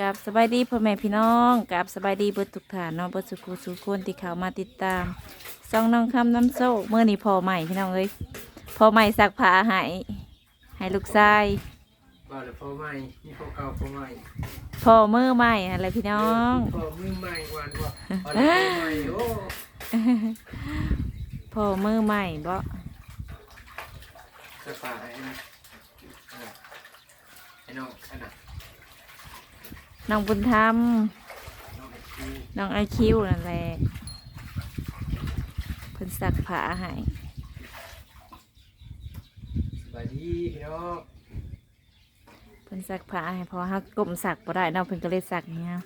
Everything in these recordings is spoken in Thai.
กับสบายดีพ่อแม่พี่น้องกับสบายดีเบิดทุกฐานเน้องเบิดสุขุสุขคนที่เขามาติดตามซองน้องคำน้ำโซ่เมื่อนี้พอใหม่พี่น้องเอ้ยพอใหม่สักผ้าให้ให้ลูกชายว่าแล้วพ่อใหม่มีพ่อเก่าพ่อใหม่พอมือใหม่อะไรพี่น้อง พ่อมือใหม่วันว่าว่าแล้วพ่อใหม่โอ้พอมือใหม่บ่สบายนะไอ้น้องอันน่ะ น้องบุญธรรมน้องไอ้คิวน้องไอคิวนั่นแหละเพิ่นสักผ้าให้สบายดีพี่น้องเพิ่นสักผ้าให้เพอฮักกลมสักบ่ได้เนาะเพิ่นก็เลยสักอย่างเงี้ย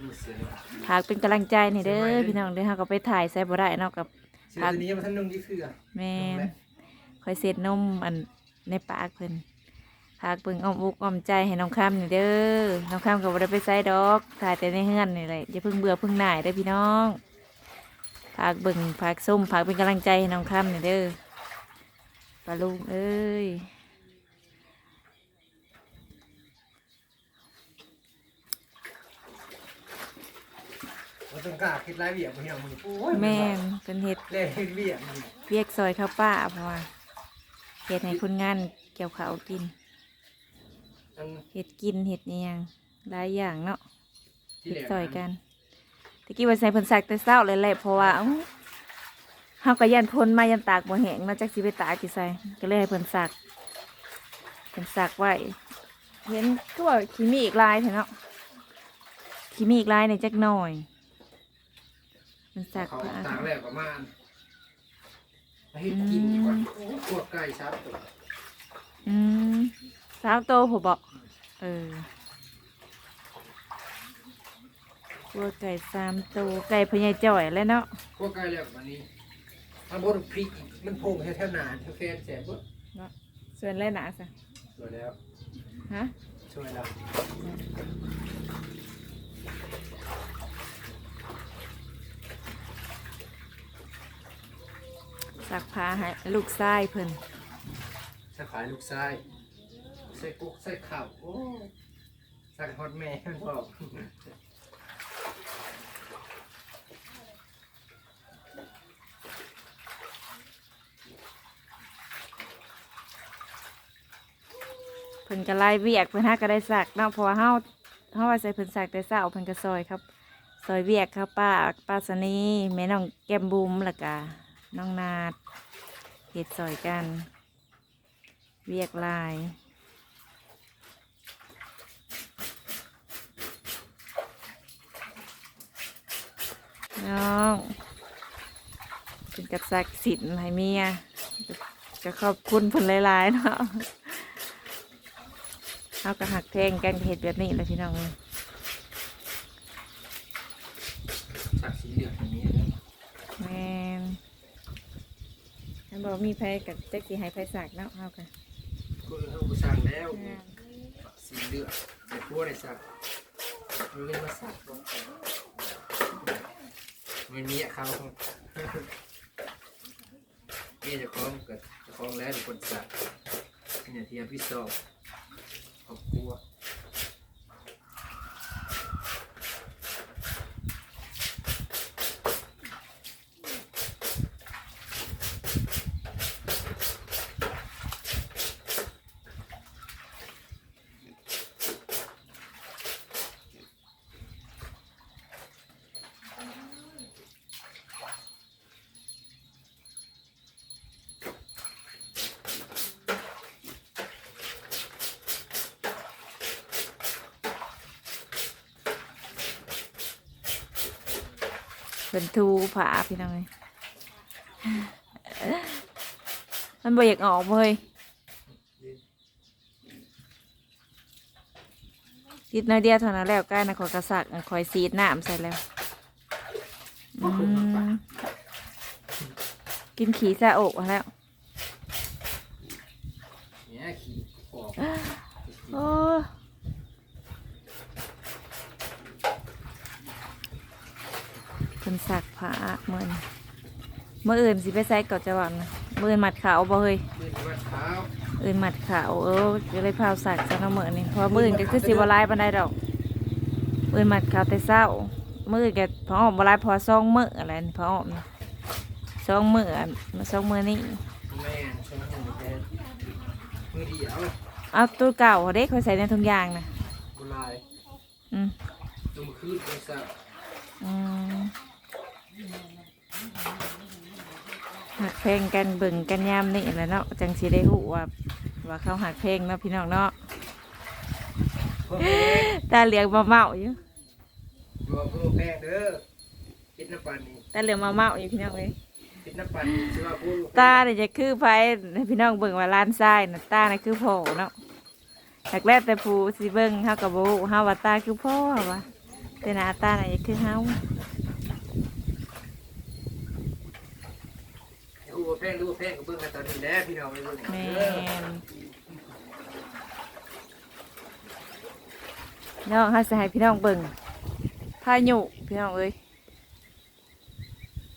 นี่เสือหากเป็นกำลังใจนี่เด้อพี่น้องเด้อเฮาก็ไปถ่ายใส่บ่ได้เนาะกับเสือตัวนี้มันท่านนุ่งที่คือแม่นคอยเซ็ดนมอันในปากเพิ่น หากเบิ่งอ้อมอกอ้อมใจให้น้องข้ามนี่เด้อ น้องข้ามก็บ่ได้ไปใส่ดอก ถ่ายแต่ในเฮือนนี่แหละอย่าเพิ่งเบื่อเพิ่งหน่ายเด้อพี่น้องฝากเบิ่งฝากส้มฝากเป็นกำลังใจให้น้องข้ามนี่เด้อปลาลุงเอ้ยมันต้องกล้าคิดรายเบียบพี่น้องมึงโอ้ยแม่นเป็นเฮ็ดเล่เฮ็ดเบียบมันเรียกซอยข้าวป้าเพราะว่าเฮ็ดให้คนงานเกี่ยวข้าวกิน อันเห็ดกินเห็ดเนียงหลายอย่างเนาะที่เห็ดแหลซอยกันตะกี้ว่าใส่เพิ่นสักแต่เช้าเลยแหละเพราะว่าเอ้าเฮาก็ยันพ้นมายันตากบ่แห้งมาจักสิไปตากสิใส่ก็เลยให้เพิ่นสักเพิ่นสักไว้เห็นคือว่าขี้มีอีกลายเถอะเนาะขี้มีอีกลายในจักหน่อยเพิ่นสักเขาผ้าต่างแรกประมาณเฮ็ดกินดีกว่าโอ้พวกไก่ชัดตัวอืม สามโตผมบอกเออตัวไก่สามตัวไก่พญายจ่อยแล้วเนาะพวกไก่แล้ววันนี้ถ้าบดพริกมันโพงแถวๆหนาแถวแฟนแสบเบิดส่วนแรกหนาสะสวยแล้วฮะช่วยแล้วสักผ้าให้ลูกชายเพิ่นสักขายลูกชาย ใส่กุ๊กใส่ข้าวโอ้สักฮอตแม่มันบอกเพิ่นก็ไล่เวียกเพิ่นหาก็ได้สักเนาะเพราะว่าเฮาเฮาว่าใส่เพิ่นสักแต่เช้าเพิ่นก็ซอยครับซอยเวียกครับป้าป้าสนีแม่น้องแก้มบุ๋มแล้วก็น้องนาดเฮ็ดซอยกัน เวียกลาย น้องเป็นกระซักสินให้เมียก็ขอบคุณผลหลายๆเนาะเอากระหักแทงกันเห็ดแบบนี้เลยพี่น้องเอ้ยสักสีเหลืองอย่างนี้นะแมนฉันบอกมีไผกับแจ็คสีให้ไผสักเนาะเอากันก็เขาก็สั่งแล้วสีเหลืองแต่พวกได้สักมันเลยมาสักลง ไม่มีอะเขานี่จะคล้องกับจะคล้องแล้วเป็นคนสักเนี่ยเทียมพี่สอบ เป็นทูผาพี่น้องมันบ่อยากออกเลยติดน้อยเดียวเท่านั้นแล้วใกล้นะขอยกระสักคอยซีดน้ำใส่แล้วกินขี้ซาอกแล้วเนี่ยขี่ปอก โอ้คน สักผ้าเมื่อนเมื่ออื่นสิไปใส่ก่อนจะหวันนะมื่ออื่นมัดขาวบ่เฮ้ยมือวัดเท้าอื่นหมัดขาวเออก็เลยพาวสักซะเนาะมื้อนี้เพราะว่ามื้ออื่นก็คือสิบ่หลายปานใดดอกอื่นหมัดขาวแต่เช้ามื้ออื่นก็พอออกบ่หลายพอสองมื้ออะไรนี่พอออกนี่สองมื้ออันสองมื้อนี้แม่นช่วงนั้นแกมือเดียวเอาตัวเก่าเด้เขาใส่ในถุงยางน่ะบุลายอืมจุ่มคืนไปซะอืม หักเพลงกันเบิ่งกันยามนี่แหละเนาะจังสิได้ฮู้ว่าว่าเขาหักเพลงเนาะพี่น้องเนาะเพิ่มแป้งตาเหลืองมาเมาอยู่รวมเพิ่มแป้งเด้อปิดน้ำปันนี่ตาเหลืองมาเมาอยู่พี่น้องเอ้ยปิดน้ำปันนี่สิว่าพูดตาเนี่ยจะคือไผให้พี่น้องเบิ่งว่าล้านทรายน่ะตาน่ะคือพ่อเนาะแรกแรกแต่ผู้สิเบิ่งเฮาก็บ่ฮู้เฮาว่าตาคือพ่อว่าแต่หน้าตาน่ะจะคือเฮา ดูแป้งดูแป้งกับเบิ่งกันตอนนี้แหล้วพี่น้องไปเบิ่งแม่เด้อนน้องฮาสิให้พี่น้องเบิ่งพายุพี่น้องเอ้ย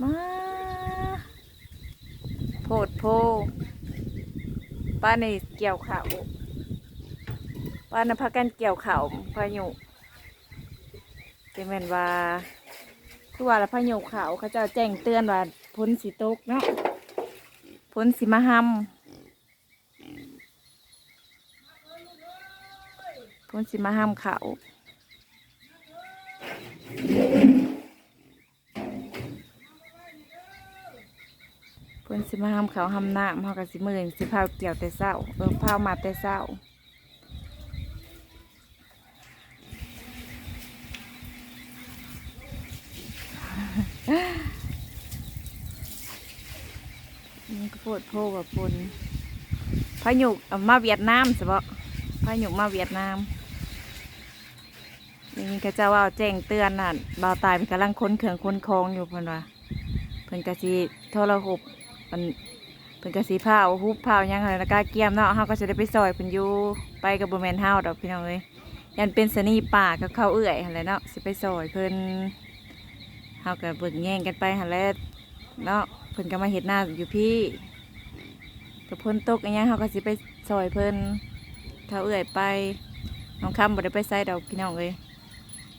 มาโพดโพป้านี่เกี่ยวข้าวป้านะพากันเกี่ยวข้าวพายุเป็นแม่นว่าคือว่าละพายุขาวเขาเจะแจ้งเตือนว่าพ้นสีตกเนาะ พ้นสิมาหำพ้นสิมาหำเขาวพ้นสิมาหำเขาหำน้ำเขากับสีมือนี่สิพาเกี่ยวแต่เศร้าเออพามาแต่เศร้านี่ก็โพ ดโพแบบปนพายุมาเวียดนามสิบ่พายุมาเวียดนามนี่ก็จะว่าแจ้งเตือนน่ะบ่าวตายมันกำลังค้นเครื่องค้นคลองอยู่เพิ่นว่าเพิ่นกะสิโทรหบมันเพิ่นกะสิพาเอาฮุบพาเอายังไรแล้วก็เกี่ยมเนาะเฮาก็จะได้ไปซอยเพิ่นอยู่ไปกับบ่แม่นเฮาดอกพี่น้องเอ้ยยันเป็นสนีป่ากับเขาเอื้อยหั่นแหละเนาะสิไปซอยเพิ่นเฮาก็เบิ่งแย่งกันไปหั่นแหละเนาะเพิ่นก็มาเฮ็ดหน้าอยู่พี่ กับเพิ่นตกอีหยังเฮาก็สิไปซอยเพิ่นเขาเอื้อยไปน้องคำบ่ได้ไปไสดอกพี่น้องเอ้ย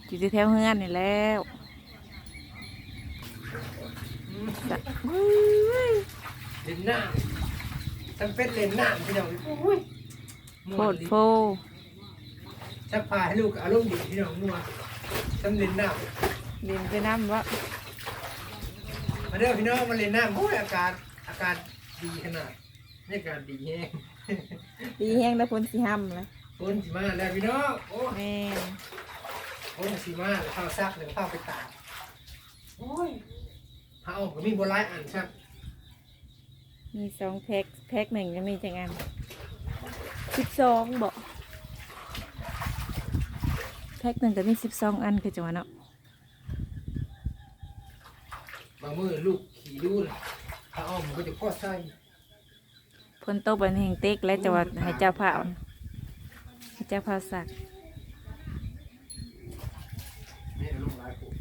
อยู่ที่แถวเฮือนนี่แล้วจะอุ้ยเล่นน้ำทั้งเป็ดเล่นน้ำพี่น้องโอ้ยโพดโพชักพาให้ลูกอารมณ์ดีพี่น้องนัวทั้งเล่นน้เรียนไปน้ำวะำมาเด้อพี่น้องมาเล่นน้ำโอ้ยอากาศอากาศดีขนาด นี่อากาศดีแฮงดีแห้งแล้วพ้นสีห้ำเลยฝนสิมาแล้วพี่น้องโอ้แม่นฝนสิมาแล้วข้าวซักแล้วข้าวไปตากโอ้ยข้าวก็มีโบราณอันครับมีสองแพ็คแพ็คหนึ่งจะมีจังอันสิบสองบอกแพ็คหนึ่งก็มีสิบสองอันคือจังหวะเนาะบางมือลูกขี่ดูนข้าวอ้อมมันก็จะพอใส่ พ้นโต๊ะบันแห่งเต็กและจังหวัดหายเจ้าผ่าเอายเจ้าผ่าสักนี่ลงหลายปุ๊บ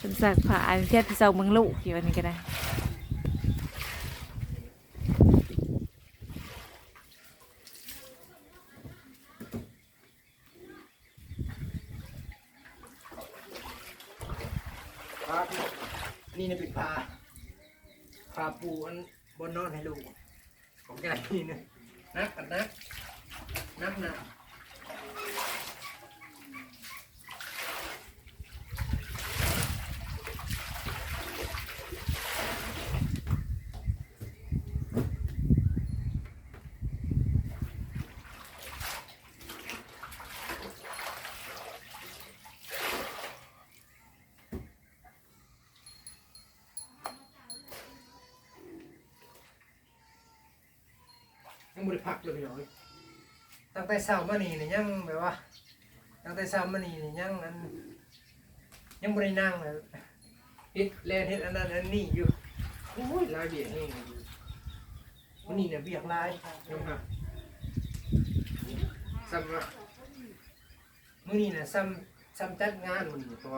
ฉันสักผ่าอันเทียบที่เจ้าเมืองลูกอยู่อันนี้ก็ได้ ครับนี่นะเป็นผ้าผ้าปูอันบนนอนให้ลูก ของแกนี่นะนักกันนักนักหนะ บริพักเลยพี่น้องเอ้ยตั้งแต่เช้ามานี่เนี่ยยังแบบว่า ตั้งแต่เช้ามานี่เนี่ยยังอันยังบรินั่งเลยเฮ็ดแลนเฮ็ดอันนั้นอันนี้อยู่โอ้ยลายเบียดนี่วันนี้เนี่ยเบียกลายยังครับซ้ำว่ามื้อนี้เนี่ยซ้ำซ้ำจัดงานมื้อนี้ตัว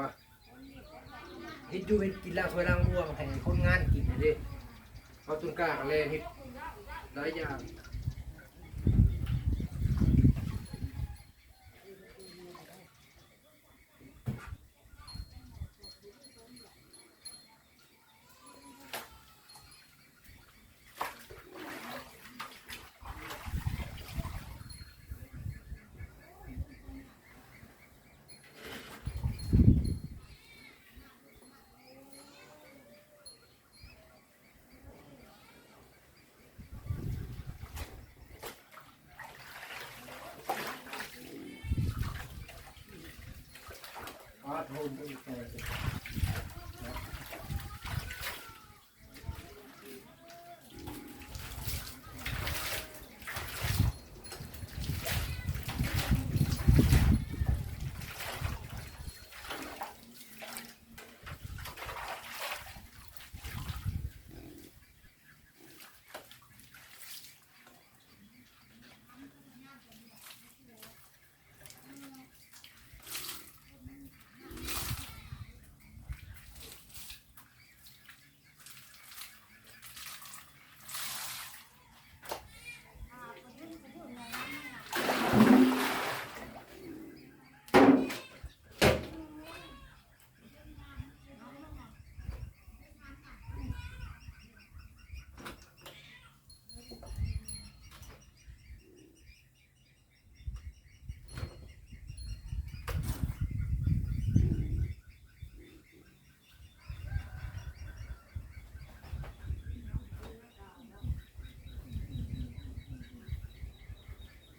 เฮ็ดอยู่เฮ็ดกินล้างถ้วยล้างบ่วงให้คนงานกินน่ะเด้เอาตุนกล้าก็แลนเฮ็ดหลายอย่าง อา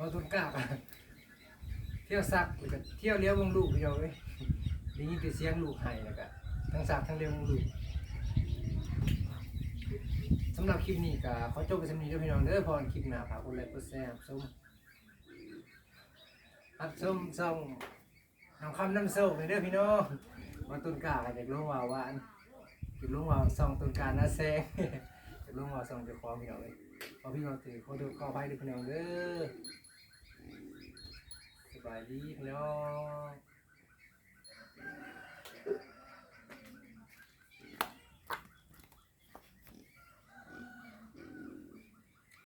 ร์ตโฮมอินเตอร์มาตุนกล้าบเที่ยวซักแล้วก็เที่ยวเลี้ยววงลูกพี่น้องเอ้ยได้ยินแต่เสียงลูกไห้แล้วก็ทั้งซักทั้งเลี้ยววงลูกสำหรับคลิปนี้ก็ขอจบไปสำนีเด้อพี่น้องเด้อพอคลิปหน้าฝากกดไลค์กดแชร์ส้มฮัดส้มส่องน้ำคำน้ำโซ่เลยเด้อพี่น้องมาตุนกล้าก็อยากลงว่าวานอยากลงว่าส่องตุนกล้าหน้าแซงอยากลงว่าส่องเจ้าของพี่น้องเอ้ยพอพี่น้องถือขอดูขอไปด้อพี่น้องเด้อ 买衣服了。